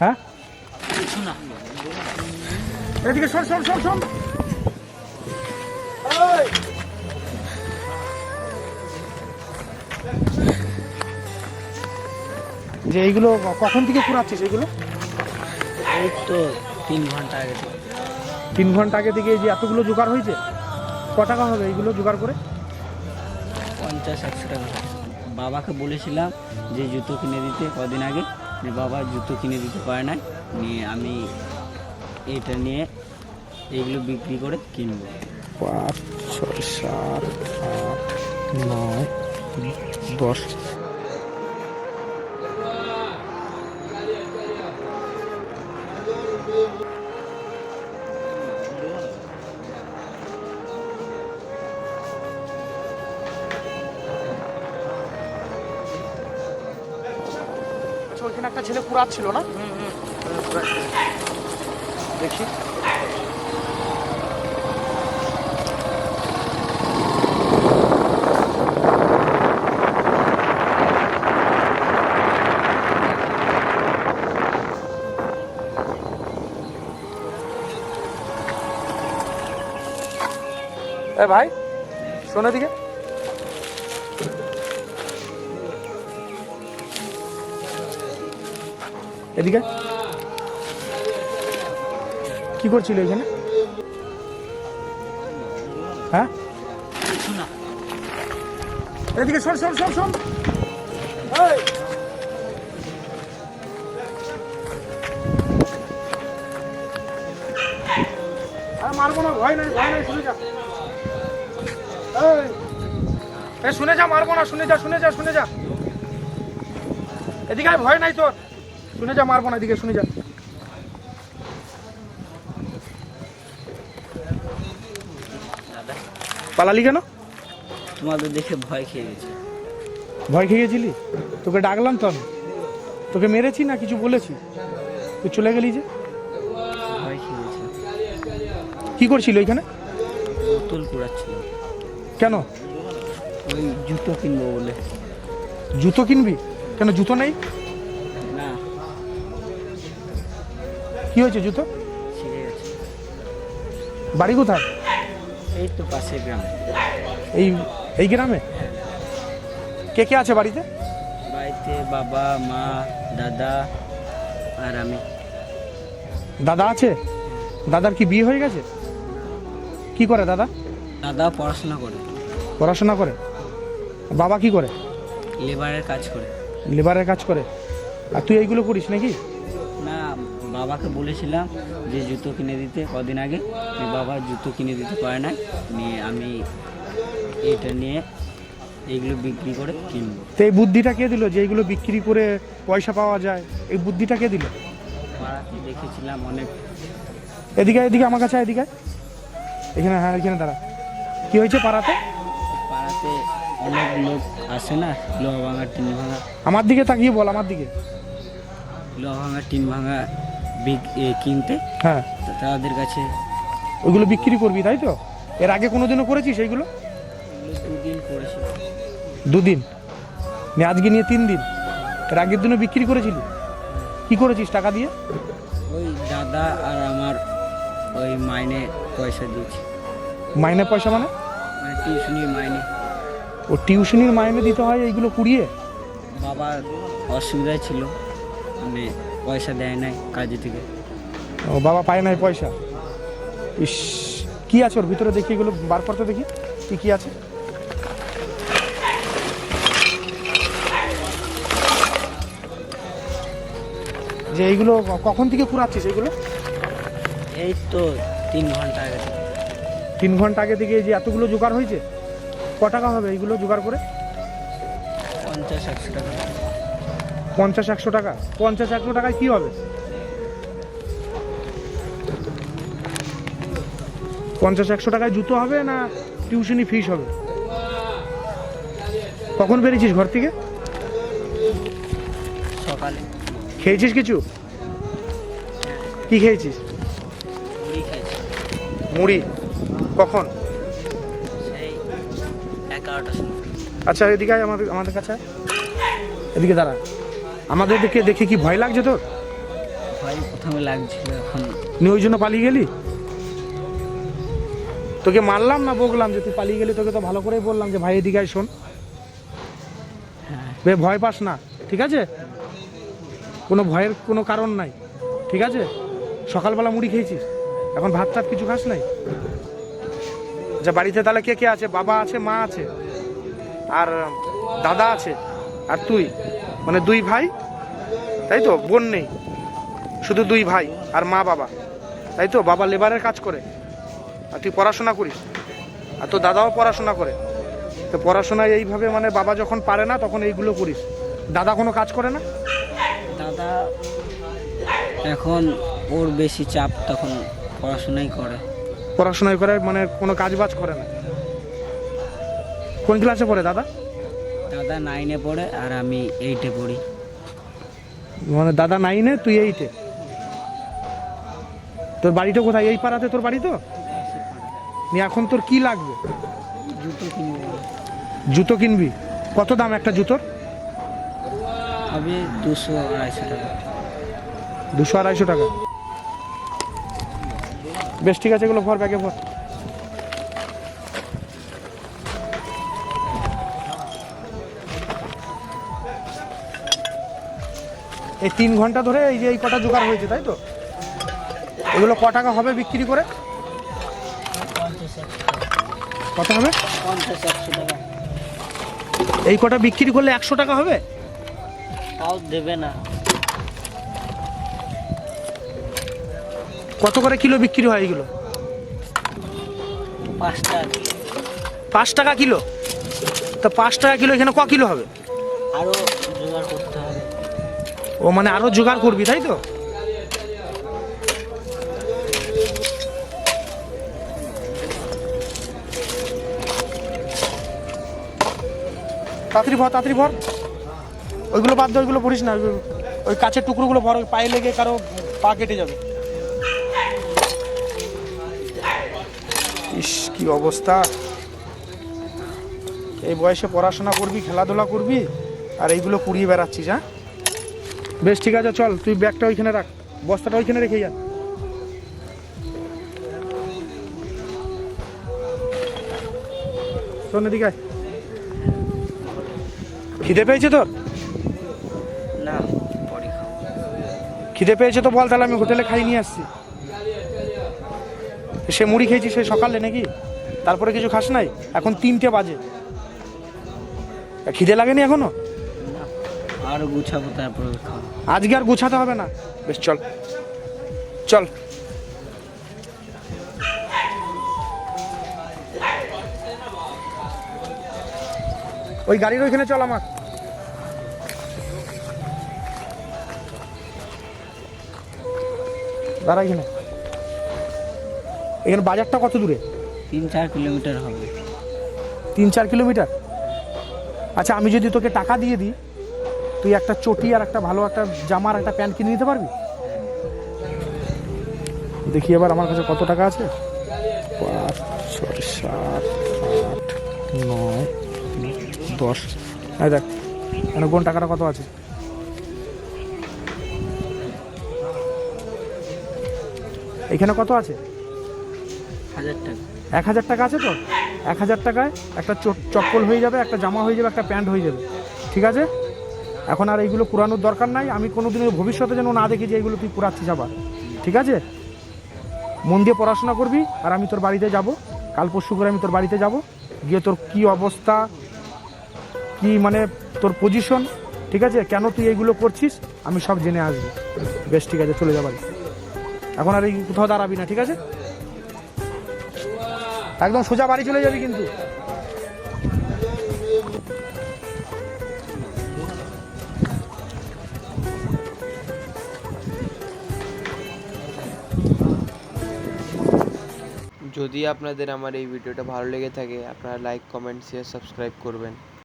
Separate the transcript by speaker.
Speaker 1: হ্যাঁ? এদিকে শোন শোন শোন শোন যে এইগুলো কখন থেকে পুরাচ্ছিস এইগুলো
Speaker 2: এই তো তিন ঘণ্টা আগে থেকে।
Speaker 1: তিন ঘণ্টা আগে থেকে এই যে এতগুলো জোগাড় হয়েছে? ক টাকা হবে এইগুলো জোগাড় করে?
Speaker 2: পঞ্চাশ একশো টাকা। বাবাকে বলেছিলাম যে জুতো কিনে দিতে কদিন আগে। যে বাবা জুতো কিনে দিতে পারে না নিয়ে আমি এটা নিয়ে এগুলো বিক্রি করে কিনব।
Speaker 1: পাঁচ, ছয়, সাত, আট, নয়, দশ। ওইখানে একটা ছেলে পুরাচ্ছিল না? দেখি। এ ভাই শোনো দিকে এদিকে? কি করছিল এখানে? হ্যাঁ? এদিকে শোন শোন শোন শোন! মারবো না, ভয় নাই ভয় নাই, শুনে যা। শুনে যা, মারবো না, শুনে যা শুনে যা শুনে যা। এদিকে ভয় নাই তোর। শুনে যা মারবো না এদিকে শুনে যা। পালালি কেন?
Speaker 2: তোমাদের দেখে ভয় খেয়ে গেছে।
Speaker 1: ভয় খেয়ে গেছিলি? তোকে ডাকলাম তো আমি। তোকে মেরেছি না কিছু বলেছি? তুই চলে গেলি যে।
Speaker 2: ভয় খেয়ে গেছে।
Speaker 1: কি করছিল এখানে
Speaker 2: বোতল কুড়াচ্ছিল।
Speaker 1: কেন?
Speaker 2: ওই জুতো কিনবো বলে।
Speaker 1: জুতো কিনবি? কেন জুতো নেই? কি হয়েছে জুতো? বাড়ি কোথায়?
Speaker 2: এই তো পাশের গ্রামে।
Speaker 1: এই এই গ্রামে? কে কে আছে বাড়িতে?
Speaker 2: বাড়িতে বাবা মা দাদা আর আমি।
Speaker 1: দাদা আছে? দাদার কি বিয়ে হয়ে গেছে? কি করে দাদা?
Speaker 2: দাদা পড়াশোনা করে।
Speaker 1: পড়াশোনা করে? বাবা কি করে?
Speaker 2: লেবারের কাজ করে।
Speaker 1: লেবারের কাজ করে। আর তুই এইগুলো করিস নাকি?
Speaker 2: বাবাকে বলেছিলাম যে জুতো কিনে দিতে কদিন আগে। বাবা জুতো কিনে দিতে পারে না নিয়ে আমি এটা নিয়ে এইগুলো বিক্রি করে কিনবো।
Speaker 1: তো এই বুদ্ধিটা কে দিল যে এইগুলো বিক্রি করে পয়সা পাওয়া যায়? এই বুদ্ধিটা কে দিল?
Speaker 2: পাড়াতে দেখেছিলাম অনেক।
Speaker 1: এদিকে এদিকে আমার কাছে এদিকে এখানে হ্যাঁ এখানে দাঁড়া। কি হয়েছে পাড়াতে?
Speaker 2: পাড়াতে অনেক লোক আসে না লোহা ভাঙা টিন ভাঙা
Speaker 1: আমার দিকে তাকিয়ে বল আমার দিকে।
Speaker 2: লোহা ভাঙা টিন ভাঙা কিনতে
Speaker 1: হ্যাঁ।
Speaker 2: তাদের কাছে
Speaker 1: ওইগুলো বিক্রি করবি তাই তো? এর আগে কোনোদিনও করেছিস এইগুলো?
Speaker 2: দুদিন করেছি।
Speaker 1: দুদিন? নিয়ে আজকে নিয়ে তিন দিন। এর আগের দিনও বিক্রি করেছিলি? কি করেছিস টাকা দিয়ে?
Speaker 2: ওই দাদা আর আমার ওই মাইনে পয়সা দিয়েছি।
Speaker 1: মাইনে পয়সা মানে?
Speaker 2: মানে টিউশনির মাইনে।
Speaker 1: ও টিউশনির মাইনে দিতে হয় এইগুলো কুড়িয়ে?
Speaker 2: বাবার অসুবিধায় ছিল। মানে পয়সা দেয় নাই কাজে থেকে।
Speaker 1: ও বাবা পায় নাই পয়সা? ইস কি আছে ওর ভিতরে দেখি এগুলো? বার করতে দেখি কি কি আছে? যে এইগুলো কখন থেকে কুড়াচ্ছিস এইগুলো?
Speaker 2: এই তো তিন ঘণ্টা আগে
Speaker 1: তিন ঘণ্টা আগে থেকে যে এতগুলো জোগাড় হয়েছে? ক টাকা হবে এইগুলো জোগাড় করে?
Speaker 2: পঞ্চাশ একশো টাকা।
Speaker 1: পঞ্চাশ একশো টাকা। পঞ্চাশ একশো টাকায় কি হবে? পঞ্চাশ একশো টাকায় জুতো হবে না টিউশনি ফিস হবে? কখন বেরিয়েছিস ঘর থেকে?
Speaker 2: সকালে।
Speaker 1: খেয়েছিস কিছু? কি খেয়েছিস?
Speaker 2: মুড়ি
Speaker 1: কখন? আচ্ছা এদিকে আমাদের আমাদের কাছে এদিকে দাঁড়া। আমাদের দিকে দেখে কি ভয় লাগছে তোর?
Speaker 2: ভয় প্রথমে লাগছিল এখন
Speaker 1: নিয়ে ওই জন্য পালিয়ে গেলি? তোকে মারলাম না বকলাম যে তুই পালিয়ে গেলি? তোকে তো ভালো করেই বললাম যে ভাই এদিকে আয় শোন।
Speaker 2: হ্যাঁ।
Speaker 1: বে ভয় পাস না ঠিক আছে? কোনো ভয়ের কোনো কারণ নাই ঠিক আছে? সকালবেলা মুড়ি খেয়েছিস এখন ভাত টাত কিছু খাস নাই? যে বাড়িতে তাহলে কে কে আছে? বাবা আছে মা আছে আর দাদা আছে আর তুই? মানে দুই ভাই তাই তো? বোন নেই শুধু দুই ভাই আর মা বাবা তাই তো? বাবা লেবারের কাজ করে আর তুই পড়াশোনা করিস আর তোর দাদাও পড়াশোনা করে। তো পড়াশোনায় এইভাবে মানে বাবা যখন পারে না তখন এইগুলো করিস। দাদা কোনো কাজ করে না?
Speaker 2: দাদা এখন ওর বেশি চাপ তখন পড়াশোনাই করে।
Speaker 1: পড়াশোনায় করে মানে কোনো কাজ বাজ করে না। কোন ক্লাসে পড়ে দাদা?
Speaker 2: দাদা নাইনে পড়ে আর আমি এইটে পড়ি।
Speaker 1: মানে দাদা নাইনে তুই এইটে তোর বাড়িটা কোথায়? এই পাড়াতে তোর বাড়ি তো? নিয়ে এখন তোর কি লাগবে?
Speaker 2: জুতো কিনবো।
Speaker 1: জুতো কিনবি। কত দাম একটা জুতোর?
Speaker 2: হবে দুশো আড়াইশো টাকা।
Speaker 1: দুশো আড়াইশো টাকা। বেশ ঠিক আছে এগুলো ভর ব্যাগে ভর। এই তিন ঘণ্টা ধরে এই যে এই কটা জোগাড় হয়েছে তাই তো? এগুলো ক টাকা হবে বিক্রি করে? কত হবে?
Speaker 2: টাকা
Speaker 1: এই কটা বিক্রি করলে একশো টাকা হবে?
Speaker 2: তাও দেবে না।
Speaker 1: কত করে কিলো বিক্রি হয় এগুলো?
Speaker 2: পাঁচটা
Speaker 1: পাঁচ টাকা কিলো? তা পাঁচ টাকা কিলো এখানে ক কিলো হবে?
Speaker 2: আরও হবে
Speaker 1: ও মানে আরও জোগাড় করবি, তাই তো? তাড়াতাড়ি ভর তাড়াতাড়ি ভর। ওইগুলো বাদ দে, ওইগুলো পড়িস না। ওই কাছের টুকরোগুলো ভর পায়ে লেগে কারও পা কেটে যাবে। ইস, কি অবস্থা। এই বয়সে পড়াশোনা করবি, খেলাধুলা করবি, আর এইগুলো কুড়িয়ে বেড়াচ্ছিস হ্যাঁ? বেশ ঠিক আছে চল তুই ব্যাগটা ওইখানে রাখ। বস্তাটা ওইখানে রেখে যা। শোন এদিকে খিদে পেয়েছে তোর?
Speaker 2: না
Speaker 1: খিদে পেয়েছে তো বল তাহলে আমি হোটেলে খাই নিয়ে আসছি। সে মুড়ি খেয়েছি সে সকালে নাকি? তারপরে কিছু খাস নাই? এখন তিনটে বাজে। খিদে লাগেনি
Speaker 2: এখনও? আরও গুছাবো তারপরে
Speaker 1: আজকে আর গুছাতে হবে না। বেশ চল। চল। ওই গাড়ির ওইখানে চল আমার। দাঁড়া এখানে। এখানে বাজারটা কত দূরে?
Speaker 2: তিন চার কিলোমিটার হবে।
Speaker 1: তিন চার কিলোমিটার? আচ্ছা আমি যদি তোকে টাকা দিয়ে দিই তুই একটা চটি আর একটা ভালো একটা জামার আর একটা প্যান্ট কিনে নিতে পারবি? দেখি এবার আমার কাছে কত টাকা আছে। পাঁচ ছয় সাত আট নয় দশ। হ্যাঁ দেখ মানে কোন টাকাটা কত আছে? এখানে কত আছে?
Speaker 2: হাজার টাকা।
Speaker 1: এক হাজার টাকা আছে তো? এক হাজার টাকায় একটা চপ্পল হয়ে যাবে একটা জামা হয়ে যাবে একটা প্যান্ট হয়ে যাবে। ঠিক আছে? এখন আর এইগুলো পুরানোর দরকার নাই। আমি কোনো দিনের ভবিষ্যতে যেন না দেখি যে এইগুলো তুই পুরাচ্ছিস আবার। ঠিক আছে? মন দিয়ে পড়াশোনা করবি আর আমি তোর বাড়িতে যাব। কাল পরশু করে আমি তোর বাড়িতে যাব। গিয়ে তোর কি অবস্থা, কি মানে তোর পজিশন ঠিক আছে? কেন তুই এইগুলো করছিস, আমি সব জেনে আসব। বেশ, ঠিক আছে, চলে যাবার এখন আর এই কোথাও দাঁড়াবি না, ঠিক আছে? একদম সোজা বাড়ি চলে যাবি কিন্তু।
Speaker 3: যদি আপনাদের আমার এই ভিডিওটা ভালো লেগে থাকে আপনারা লাইক কমেন্ট শেয়ার সাবস্ক্রাইব করবেন।